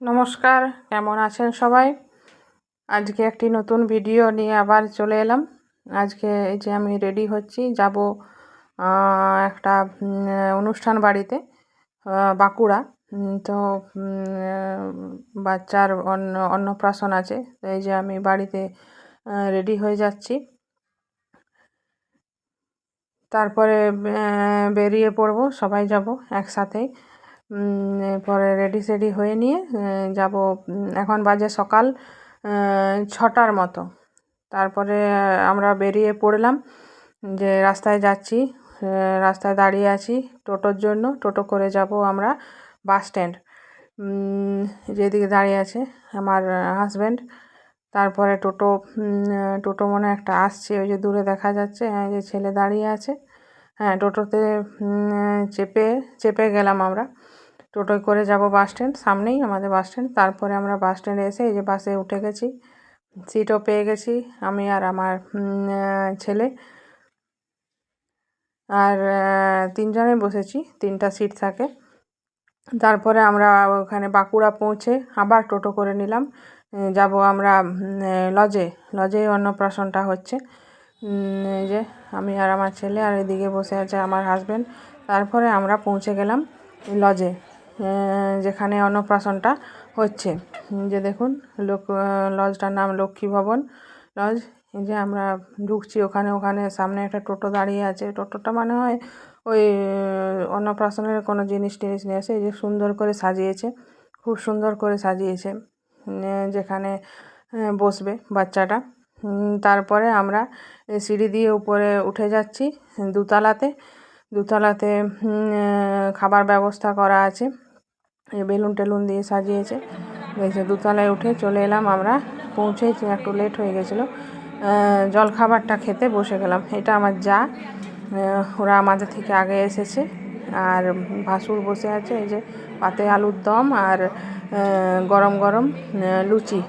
নমস্কার, কেমন আছেন সবাই? আজকে একটি নতুন ভিডিও নিয়ে আবার চলে এলাম। আজকে এই যে আমি রেডি হচ্ছি, যাব একটা অনুষ্ঠান বাড়িতে বাঁকুড়া। তো বাচ্চার অন্ন, অন্নপ্রাশন আছে, তো এই যে আমি বাড়িতে রেডি হয়ে যাচ্ছি। তারপরে বেরিয়ে পড়ব, সবাই যাব একসাথেই। পরে রেডি সেডি হয়ে নিয়ে যাব এখন বাজে সকাল ছটার মতো। তারপরে আমরা বেরিয়ে পড়লাম, যে রাস্তায় যাচ্ছি রাস্তায় দাঁড়িয়ে আছি টোটোর জন্য। টোটো করে যাব আমরা বাস স্ট্যান্ড যেদিকে দাঁড়িয়ে আছে আমার হাজব্যান্ড তারপরে টোটো টোটো মনে একটা আসছে, ওই যে দূরে দেখা যাচ্ছে হ্যাঁ যে ছেলে দাঁড়িয়ে আছে। হ্যাঁ টোটোতে চেপে চেপে গেলাম আমরা। টোটোয় করে যাব বাস স্ট্যান্ড সামনেই, আমাদের বাস স্ট্যান্ড। তারপরে আমরা বাস স্ট্যান্ডে এসে এই যে বাসে উঠে গেছি। সিটও পেয়ে গেছি, আমি আর আমার ছেলে। আর তিনজনে বসেছি, তিনটা সিট থাকে। তারপরে আমরা ওখানে বাঁকুড়া পৌঁছে আবার টোটো করে নিলাম। যাব আমরা লজে। লজে অন্নপ্রাশনটা হচ্ছে। এই যে আমি আর আমার ছেলে আর এদিকে বসে আছে আমার হাজব্যান্ড তারপরে আমরা পৌঁছে গেলাম লজে যেখানে অন্নপ্রাশনটা হচ্ছে। যে দেখুন, লোক লজটার নাম লক্ষ্মী ভবন লজ যে আমরা ঢুকছি ওখানে ওখানে সামনে একটা টোটো দাঁড়িয়ে আছে। টোটোটা মানে হয় ওই অন্নপ্রাশনের কোনো জিনিস টিনিস নিয়ে আসে এই যে সুন্দর করে সাজিয়েছে, খুব সুন্দর করে সাজিয়েছে। যেখানে বসবে বাচ্চাটা। তারপরে আমরা সিঁড়ি দিয়ে উপরে উঠে যাচ্ছি দুতলাতে। দুতলাতে খাবার ব্যবস্থা করা আছে। বেলুন টেলুন দিয়ে সাজিয়েছে। দেখছে দুতলায় উঠে চলে এলাম আমরা। পৌঁছেছি একটু লেট হয়ে গেছিল। জল খাবারটা খেতে বসে গেলাম। এটা আমার যা। ওরা আমাদের থেকে আগে এসেছে। আর ভাসুর বসে আছে। এই যে পাতে আলুর দম আর গরম গরম লুচি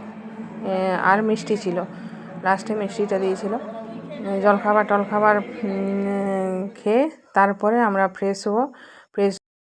আর মিষ্টি ছিল। লাস্টে মিষ্টিটা দিয়েছিল। জলখাবার টলখাবার খেয়ে তারপরে আমরা ফ্রেশ হব।